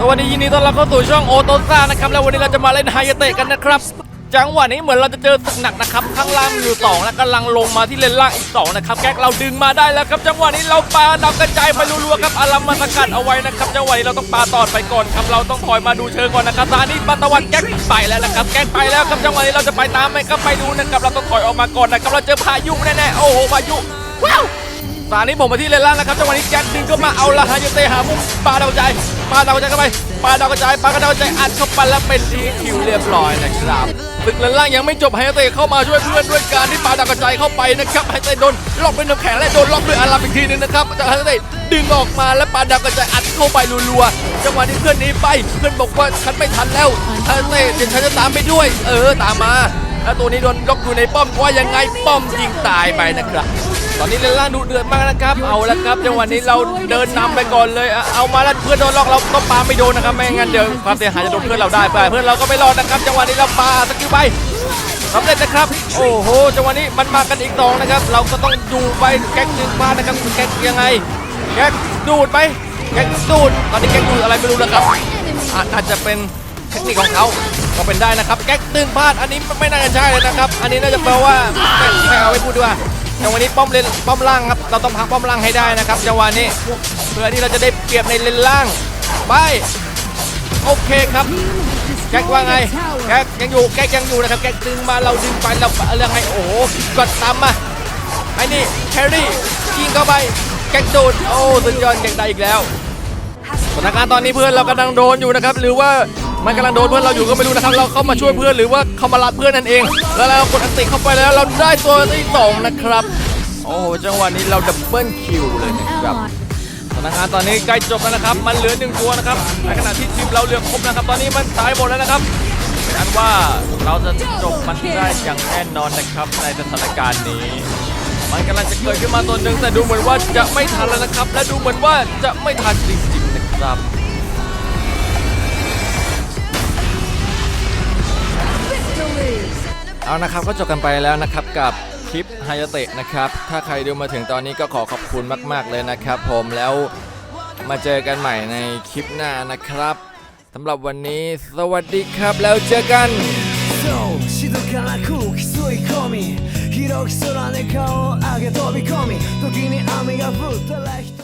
สวัสดียินดีต้อนรับเข้าสู่ช่องโอโตซ่านะครับแล้ววันนี้เราจะมาเล่นไฮเตะกันนะครับ จังหวะนี้เหมือนเราจะเจอศึกหนักนะครับข้างล่างอยู่สองแล้วกำลังลงมาที่เลนล่างอีกสองนะครับแก๊กเราดึงมาได้แล้วครับ จังหวะนี้เราปาดาวกระจายไปรัวๆครับอารัมมาสกัดเอาไว้นะครับจังหวะนี้เราต้องปาตอดไปก่อนครับเราต้องคอยมาดูเชิงก่อนนะครับตอนนี้ปัตตะวันแก๊กไปแล้วนะครับแก๊กไปแล้วครับจังหวะนี้เราจะไปตามไหมครับไปดูนะครับเราต้องถอยออกมาก่อนนะครับเราเจอพายุแน่ๆโอ้โหพายุว้าว ตอนนี้ผมมาที่เลนล่างนะครับจังหวะนี้แจ็คดึงก็มาเอาละฮะยูเตะหามุมปาดาวกระจายปาดาวกระจายเข้าไปปาดาวกระจายปากระดาวกระจายอัดเข้าไปแล้วเป็นทีคิวเรียบร้อยนะครับศึกเลนล่างยังไม่จบไฮเตะเข้ามาช่วยเพื่อนด้วยการที่ปาดาวกระจายเข้าไปนะครับไฮเตะโดนล็อกด้วยน้ำแข็งและโดนล็อกด้วยอารัมอีกทีหนึงนะครับจากไฮเตะดึงออกมาแล้วปาดาวกระจายอัดเข้าไปรัวๆจังหวะนี้เพื่อนหนีไปเพื่อนบอกว่าฉันไม่ทันแล้วไฮเตะเดี๋ยวฉันจะตามไปด้วย เออตามมาแล้วตัวนี้โดนล็อกอยู่ในป้อมว่ายังไงป้อมยิงตายไปนะครับ ตอนนี้เลนล่างดูเดือดมากนะครับ เอาละครับจังหวะนี้เราเดินนำไปก่อนเลยเอาเอามาแล้วเพื่อนโดนล็อกเราก็ปาไม่โดนนะครับ ไม่งั้นเดี๋ยวความเสียหายจะโดนเพื่อนเราได้ไปเพื่อนเราก็ไม่รอดนะครับ จังหวะนี้เราปาสกิลไปสำเร็จนะครับ โอ้โห จังหวะนี้มันมากันอีกสองนะครับ เราก็ต้องดูไปแก๊กหนึ่งพลาดนะครับแก๊กยังไง แก๊กดูดไป แก๊กดูด ตอนนี้แก๊กดูดอะไรไม่รู้นะครับอาอาจจะเป็นเทคนิคของเขาก็เป็นได้นะครับ แก๊กตื่นพลาด อันนี้ไม่น่าจะใช่เลยนะครับ อันนี้น่าจะแปลว่าไม่ไม่เอาไปพูดดีกว่า จังหวะนี้ป้อมเลนป้อมล่างครับ เราต้องพักป้อมล่างให้ได้นะครับจังหวะนี้เพื่อที่เราจะได้เปรียบในเลนล่างไปโอเคครับแก๊กว่าไงแก๊กยังอยู่แก๊กยังอยู่นะครับแก๊กดึงมาเราดึงไปเราเรื่องไงโอ้โหกดตามมาไอ้นี่แครี่ยิงเข้าไปแก๊กโดดโอ้สุดยอดแก๊กได้อีกแล้วสถานการณ์ตอนนี้เพื่อนเรากำลังโดนอยู่นะครับ หรือว่า มันกำลังโดนเพื่อนเราอยู่ก็ไม่รู้นะครับ เราเข้ามาช่วยเพื่อนหรือว่าเขามารับเพื่อนนั่นเอง แล้วเรากดอันติเข้าไปแล้วเราได้ตัวที่สองนะครับ โอ้โหจังหวะนี้เราดับเบิลคิวเลยนะครับสถานการณ์ตอนนี้ใกล้จบแล้วนะครับ มันเหลือหนึ่งตัวนะครับ ในขณะที่ทีมเราเหลือครบนะครับ ตอนนี้มันตายหมดแล้วนะครับเป็นอันว่าเราจะจบมันได้อย่างแน่นอนนะครับในสถานการณ์นี้ มันกำลังจะเกิดขึ้นมาตัวหนึ่งแต่ดูเหมือนว่าจะไม่ทันแล้วนะครับ และดูเหมือนว่าจะไม่ทันจริงๆนะครับ เอานะครับก็จบกันไปแล้วนะครับกับคลิปไฮยาเตะนะครับ ถ้าใครดูมาถึงตอนนี้ก็ขอขอบคุณมาก ๆ เลยนะครับผมแล้วมาเจอกันใหม่ในคลิปหน้านะครับสำหรับวันนี้สวัสดีครับแล้วเจอกัน そう静かな空気吸い込み広き空に顔を上げ飛び込み時に雨が降ったら